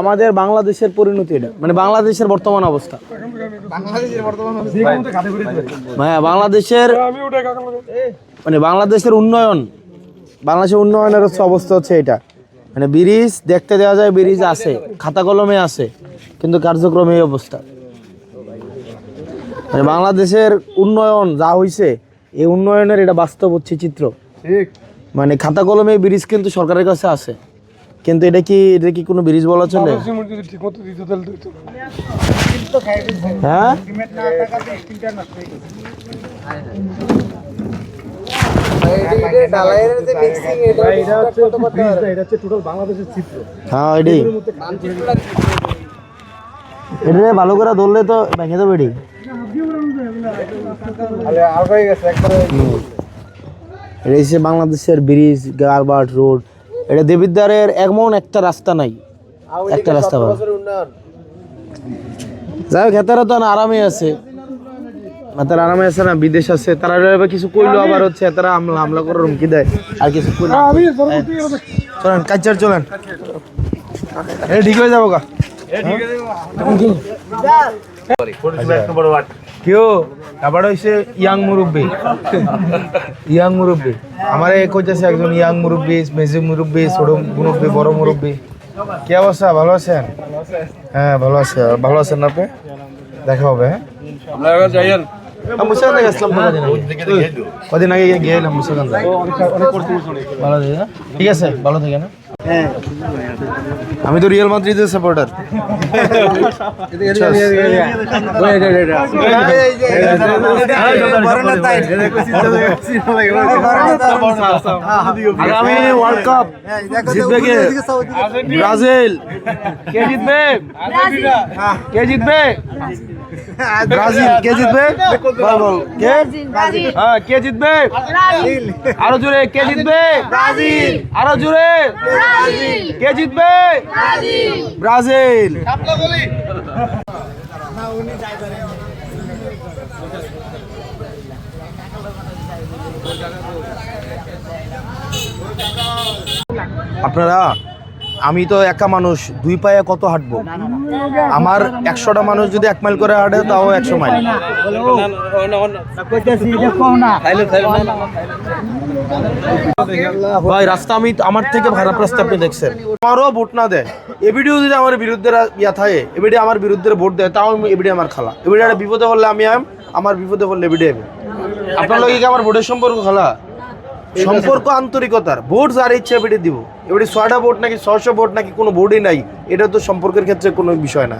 আমাদের বাংলাদেশের পরিণতি এটা। মানে বাংলাদেশের বর্তমান অবস্থা। হ্যাঁ বাংলাদেশের মানে বাংলাদেশের উন্নয়ন বাংলাদেশের উন্নয়নের হচ্ছে অবস্থা হচ্ছে এটা। মানে ব্রিজ দেখতে দেওয়া যায় ব্রিজ আছে খাতা কলমে আছে কিন্তু কার্যক্রমে এই অবস্থা। মানে বাংলাদেশের উন্নয়ন যা হইছে এই উন্নয়নের এটা বাস্তব হচ্ছে চিত্র। মানে খাতা কলমে ব্রিজ কিন্তু সরকারের কাছে আছে। কিন্তু এটা কি এটা কি কোনো ব্রিজ বলা চলে? হ্যাঁ? হ্যাঁ এটা ভালো করে ধরলে তো ভেঙে দেবে এটি এটা বাংলাদেশের ব্রিজ গারবাট রোড। এটা দেবিদ্বারের এমন একটা রাস্তা নাই। একটা রাস্তা ভালো। যাই হোক হেতারা তো আরামে আছে। তারা আরামে আছে না বিদেশ আছে। তারা এবার কিছু কইলো আবার হচ্ছে তারা হামলা হামলা করার হুমকি দেয়। আর কিছু আমি পরবর্তী চলেন কাইচার চলেন। এ ঠিক হয়ে যাব গা। কেউ আবার হইছে ইয়াং মুরব্বী। ইয়াং মুরব্বী। আমার এক হইতেছে একজন ইয়াং মুরব্বী মেজি মুরব্বী ছোট মুরব্বী বড় মুরব্বী। কি অবস্থা? ভালো আছেন? হ্যাঁ ভালো আছে। ভালো আছেন আপনি? দেখা হবে হ্যাঁ? কদিন আগে? গিয়েছিলাম মুসলমান ভালো ঠিক আছে ভালো থেকে না আমি তো রিয়েল মাদ্রিদের সাপোর্টার আগামী ওয়ার্ল্ড কাপ জিতবে কে ব্রাজিল কে জিতবে কে জিতবে ব্রাজিল কে জিতবে? বল বল। কে? হ্যাঁ কে জিতবে? আরও জোরে কে জিতবে? ব্রাজিল। আরও জোরে। কে জিতবে? ব্রাজিল। আপনারা আমি তো একা মানুষ দুই পায়ে কত হাঁটবো? আমার একশোটা মানুষ যদি এক মাইল করে হাঁটে তাও একশো মাইল। ভাই রাস্তা আমি আমার থেকে খারাপ রাস্তা আপনি দেখছেন। আমারও ভোট না দেয়। এবিডিও যদি আমার বিরুদ্ধে ইয়া থাকে এবিডি আমার বিরুদ্ধে ভোট দেয় তাও এবিডি আমার খালা। এবিডি একটা বিপদে পড়লে আমি আম আমার বিপদে পড়লে এবিডি আমি। আপনার লগে কি আমার ভোটের সম্পর্ক খালা? সম্পর্ক আন্তরিকতার। ভোট যার ইচ্ছা বেটে দিব। এবারে ছয়টা ভোট নাকি ছশো ভোট নাকি কোনো ভোটই নাই এটা তো সম্পর্কের ক্ষেত্রে কোনো বিষয় না।